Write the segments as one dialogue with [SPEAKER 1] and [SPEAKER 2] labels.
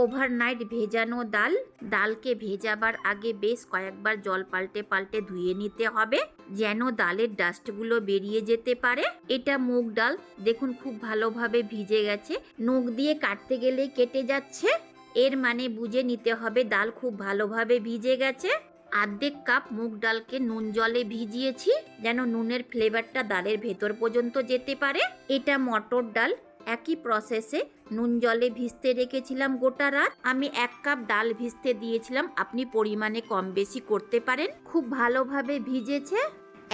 [SPEAKER 1] Overnight ভেজানো ডাল। ডালকে ভেজাবার আগে বেশ কয়েকবার জল পাল্টে পাল্টে ধুয়ে নিতে হবে, যেন ডালের ডাস্টগুলো বেরিয়ে যেতে পারে। এটা মুগ ডাল, দেখুন খুব ভালোভাবে ভিজে গেছে। নখ দিয়ে কাটতে গেলেই কেটে যাচ্ছে। এর মানে বুঝে নিতে হবে ডাল খুব ভালোভাবে ভিজে গেছে। আর্ধেক কাপ মুগ ডালকে নুন জলে ভিজিয়েছি, যেন নুনের ফ্লেভারটা ডালের ভেতর পর্যন্ত যেতে পারে। এটা মটর ডাল একই প্রসেসে নুন জলে ভিজতে রেখেছিলাম গোটা রাত। আমি এক কাপ ডাল ভিজতে দিয়েছিলাম, আপনি পরিমাণে কম বেশি করতে পারেন। খুব ভালোভাবে ভিজেছে।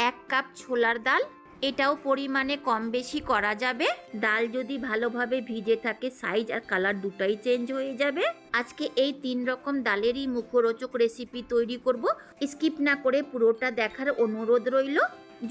[SPEAKER 1] এক কাপ ছোলার ডাল, এটাও পরিমাণে কম বেশি করা যাবে। ডাল যদি ভালোভাবে ভিজে থাকে সাইজ আর কালার দুটাই চেঞ্জ হয়ে যাবে। আজকে এই তিন রকম ডালেরই মুখরোচক রেসিপি তৈরি করব। স্কিপ না করে পুরোটা দেখার অনুরোধ রইল।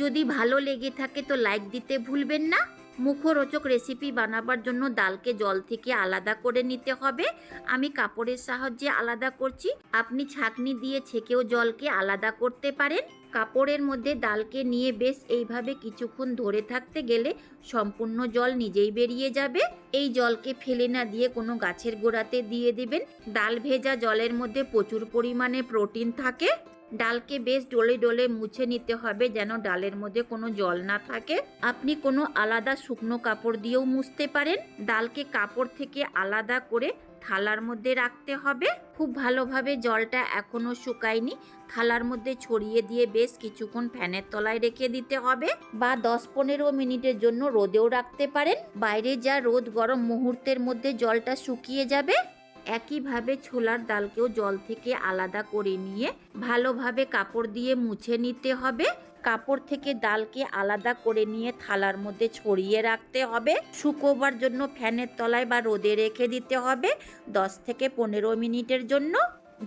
[SPEAKER 1] যদি ভালো লেগে থাকে তো লাইক দিতে ভুলবেন না। মুখরোচক রেসিপি বানাবার জন্য ডালকে জল থেকে আলাদা করে নিতে হবে। আমি কাপড়ের সাহায্যে আলাদা করছি। আপনি ছাঁকনি দিয়ে ছেঁকেও জলকে আলাদা করতে পারেন। কাপড়ের মধ্যে ডালকে নিয়ে বেশ এইভাবে কিছুক্ষণ ধরে থাকতে গেলে সম্পূর্ণ জল নিজেই বেরিয়ে যাবে। এই জলকে ফেলে না দিয়ে কোনো গাছের গোড়াতে দিয়ে দিবেন। ডাল ভেজা জলের মধ্যে প্রচুর পরিমাণে প্রোটিন থাকে। ডালকে বেশ ডলে ডলে মুছে নিতে হবে যেন ডালের মধ্যে কোনো জল না থাকে। আপনি কোনো আলাদা শুকনো কাপড় দিয়েও মুছতে পারেন। ডালকে কাপড় থেকে আলাদা করে থালার মধ্যে রাখতে হবে। খুব ভালোভাবে জলটা এখনও শুকায়নি। থালার মধ্যে ছড়িয়ে দিয়ে বেশ কিছুক্ষণ ফ্যানের তলায় রেখে দিতে হবে বা দশ পনেরো মিনিটের জন্য রোদেও রাখতে পারেন। বাইরে যা রোদ গরম মুহূর্তের মধ্যে জলটা শুকিয়ে যাবে একইভাবে ছোলার ডালকেও জল থেকে আলাদা করে নিয়ে ভালোভাবে কাপড় দিয়ে মুছে নিতে হবে। কাপড় থেকে ডালকে আলাদা করে নিয়ে থালার মধ্যে ছড়িয়ে রাখতে হবে। শুকোবার জন্য ফ্যানের তলায় বা রোদে রেখে দিতে হবে দশ থেকে পনেরো মিনিটের জন্য।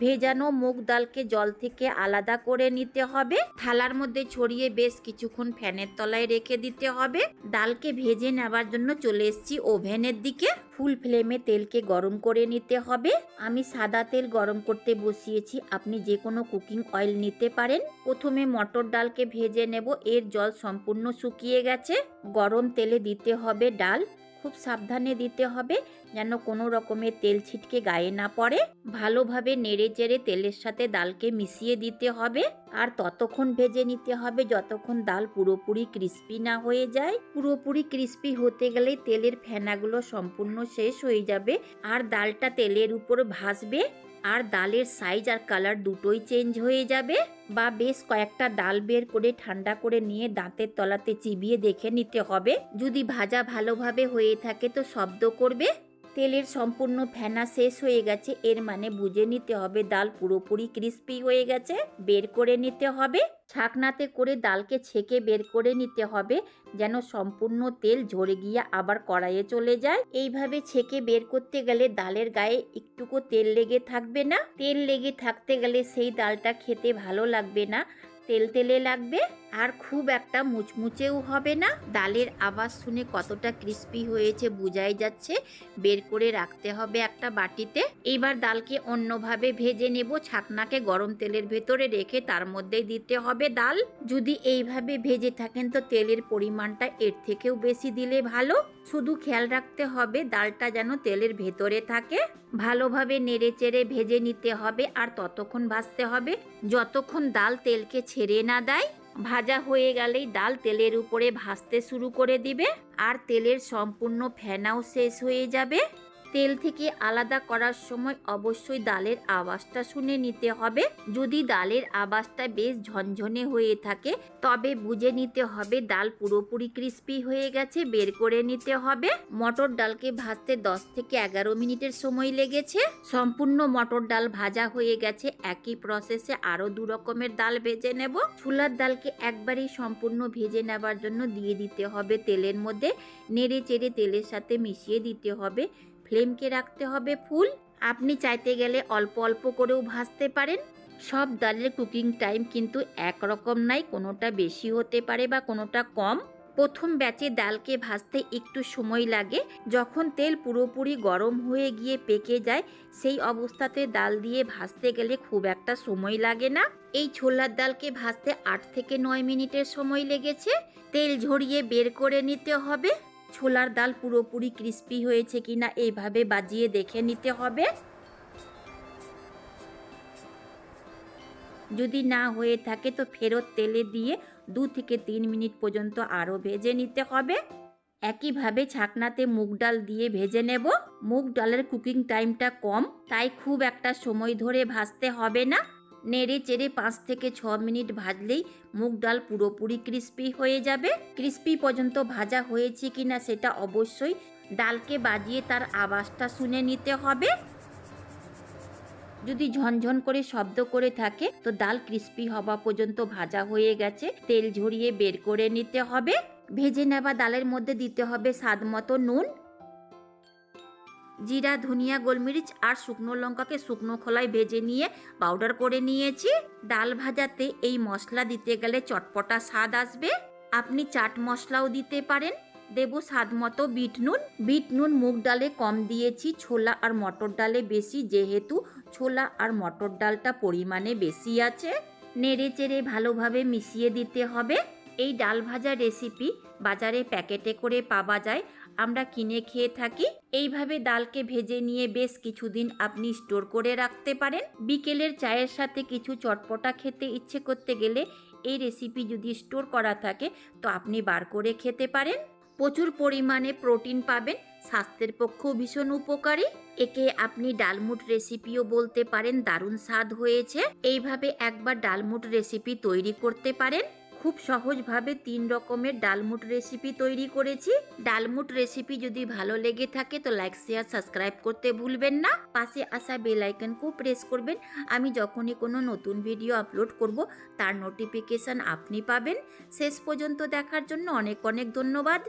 [SPEAKER 1] ভেজানো মুগ ডালকে জল থেকে আলাদা করে নিতে হবে। থালার মধ্যে ছড়িয়ে বেশ কিছুক্ষণ ফ্যানের তলায় রেখে দিতে হবে। ডালকে ভেজে নেবার জন্য চলে এসেছি ওভেনের দিকে। ফুল ফ্লেমে তেলকে গরম করে নিতে হবে। আমি সাদা তেল গরম করতে বসিয়েছি। আপনি যে কোনো কুকিং অয়েল নিতে পারেন। প্রথমে মটর ডালকে ভেজে নেব। এর জল সম্পূর্ণ শুকিয়ে গেছে। গরম তেলে দিতে হবে ডাল। খুব সাবধানে দিতে হবে, যেন কোনো রকমের তেল ছিটকে গায়ে না পড়ে। ভালোভাবে নেড়ে চেড়ে তেলের সাথে ডালকে মিশিয়ে দিতে হবে, আর ততক্ষণ ভেজে নিতে হবে যতক্ষণ ডাল পুরোপুরি ক্রিস্পি না হয়ে যায়। পুরোপুরি ক্রিস্পি হতে গেলে তেলের ফেনাগুলো সম্পূর্ণ শেষ হয়ে যাবে, আর ডালটা তেলের উপর ভাসবে আর ডালের সাইজ আর কালার দুটোই চেঞ্জ হয়ে যাবে। বা বেশ কয়েকটা ডাল বের করে ঠান্ডা করে নিয়ে দাঁতের তলাতে চিবিয়ে দেখে নিতে হবে। যদি ভাজা ভালোভাবে হয়ে থাকে তো শব্দ করবে। তেলের সম্পূর্ণ ফেনা শেষ হয়ে গেছে, এর মানে বুঝে নিতে হবে ডাল পুরোপুরি ক্রিস্পি হয়ে গেছে, বের করে নিতে হবে। ছাকনাতে করে ডালকে ছেঁকে বের করে নিতে হবে, যেন সম্পূর্ণ তেল ঝরে গিয়ে আবার কড়াইয়ে চলে যায়। এইভাবে ছেঁকে বের করতে গেলে ডালের গায়ে একটুকু তেল লেগে থাকবে না। তেল লেগে থাকতে গেলে সেই ডালটা খেতে ভালো লাগবে না। তেল তেলে লাগবে আর খুব একটা মুচমুচেও হবে না। ডালের আওয়াজ শুনে কতটা ক্রিস্পি হয়েছে বোঝাই যাচ্ছে। বের করে রাখতে হবে একটা বাটিতে। এইবার ডালকে অন্যভাবে ভেজে নেব। ছাকনাকে গরম তেলের ভেতরে রেখে তার মধ্যে দিতে হবে ডাল। যদি এইভাবে ভেজে থাকেন তো তেলের পরিমাণটা এর থেকেও বেশি দিলে ভালো। শুধু খেয়াল রাখতে হবে ডালটা যেন তেলের ভেতরে থাকে। ভালোভাবে নেড়ে চেড়ে ভেজে নিতে হবে আর ততক্ষণ ভাজতে হবে। যতক্ষণ ডাল তেলকে ছেড়ে না দেয়? ভাজা হয়ে গেলেই ডাল তেলের উপরে ভাজতে শুরু করে দিবে, আর তেলের সম্পূর্ণ ফেনাও শেষ হয়ে যাবে। তেল থেকে আলাদা করার সময় অবশ্যই ডালের আওয়াজটা শুনে নিতে হবে। যদি ডালের আওয়াজটা বেশ ঝনঝনে হয়ে থাকে, তবে বুঝে নিতে হবে ডাল পুরোপুরি ক্রিস্পি হয়ে গেছে, বের করে নিতে হবে। মটর ডালকে ভাজতে 10 থেকে এগারো মিনিটের সময় লেগেছে। সম্পূর্ণ মটর ডাল ভাজা হয়ে গেছে, একই প্রসেসে আরও দু রকমের ডাল ভেজে নেব। ছোলার ডালকে একবারই সম্পূর্ণ ভেজে নেবার জন্য দিয়ে দিতে হবে তেলের মধ্যে। নেড়ে চেড়ে তেলের সাথে মিশিয়ে দিতে হবে। ফ্লেমকে রাখতে হবে ফুল। আপনি চাইতে গেলে অল্প অল্প করেও ভাজতে পারেন। সব ডালের কুকিং টাইম কিন্তু একরকম নাই, কোনোটা বেশি হতে পারে বা কোনোটা কম। প্রথম ব্যাচে ডালকে ভাজতে একটু সময় লাগে। যখন তেল পুরোপুরি গরম হয়ে গিয়ে পেকে যায়, সেই অবস্থাতে ডাল দিয়ে ভাজতে গেলে খুব একটা সময় লাগে না। এই ছোলার ডালকে ভাজতে আট থেকে নয় মিনিটের সময় লেগেছে। তেল ঝরিয়ে বের করে নিতে হবে। ছোলার ডাল পুরোপুরি ক্রিস্পি হয়েছে কিনা এইভাবে বাজিয়ে দেখে নিতে হবে। যদি না হয়ে থাকে তো ফেরত তেলে দিয়ে দু থেকে তিন মিনিট পর্যন্ত আরও ভেজে নিতে হবে। একইভাবে ছাকনাতে মুগ ডাল দিয়ে ভেজে নেব। মুগ ডালের কুকিং টাইমটা কম, তাই খুব একটা সময় ধরে ভাজতে হবে না। নেড়ে চেড়ে পাঁচ থেকে ছ মিনিট ভাজলেই মুগ ডাল পুরোপুরি ক্রিস্পি হয়ে যাবে। ক্রিস্পি পর্যন্ত ভাজা হয়েছে কিনা সেটা অবশ্যই ডালকে বাজিয়ে তার আওয়াজটা শুনে নিতে হবে। যদি ঝনঝন করে শব্দ করে থাকে, তো ডাল ক্রিস্পি হওয়া পর্যন্ত ভাজা হয়ে গেছে, তেল ঝরিয়ে বের করে নিতে হবে। ভেজে নেওয়া ডালের মধ্যে দিতে হবে স্বাদ মতো নুন। জিরা, ধনিয়া, গোলমরিচ আর শুকনো লঙ্কাকে শুকনো খোলায় ভেজে নিয়ে পাউডার করে নিয়েছি। ডাল ভাজাতে এই মশলা দিতে গেলে চটপটা স্বাদ আসবে। আপনি চাট মশলাও দিতে পারেন। দেব স্বাদ মতো বিট নুন। বিট নুন মুগ ডালে কম দিয়েছি। ছোলা আর মটর ডালে বেশি, যেহেতু ছোলা আর মটর ডালটা পরিমাণে বেশি আছে। নেড়ে চেড়ে ভালোভাবে মিশিয়ে দিতে হবে। এই ডাল ভাজা রেসিপি বাজারে প্যাকেটে করে পাওয়া যায়। আমরা কিনে খেয়ে থাকি। এইভাবে ডালকে ভেজে নিয়ে বেশ কিছুদিন আপনি স্টোর করে রাখতে পারেন। বিকেলের চায়ের সাথে কিছু চটপটা খেতে ইচ্ছে করতে গেলে এই রেসিপি যদি স্টোর করা থাকে, তো আপনি বার করে খেতে পারেন। প্রচুর পরিমাণে প্রোটিন পাবেন, স্বাস্থ্যের পক্ষেও ভীষণ উপকারী। একে আপনি ডালমুট রেসিপিও বলতে পারেন, দারুণ স্বাদ হয়েছে। এইভাবে একবার ডালমুট রেসিপি তৈরি করতে পারেন। খুব সহজভাবে তিন রকমের ডালমুট রেসিপি তৈরি করেছি। ডালমুট রেসিপি যদি ভালো লেগে থাকে তো লাইক শেয়ার সাবস্ক্রাইব করতে ভুলবেন না। পাশে আসা বেল আইকনকেও প্রেস করবেন। আমি যখনই কোনো নতুন ভিডিও আপলোড করব, তার নোটিফিকেশান আপনি পাবেন। শেষ পর্যন্ত দেখার জন্য অনেক অনেক ধন্যবাদ।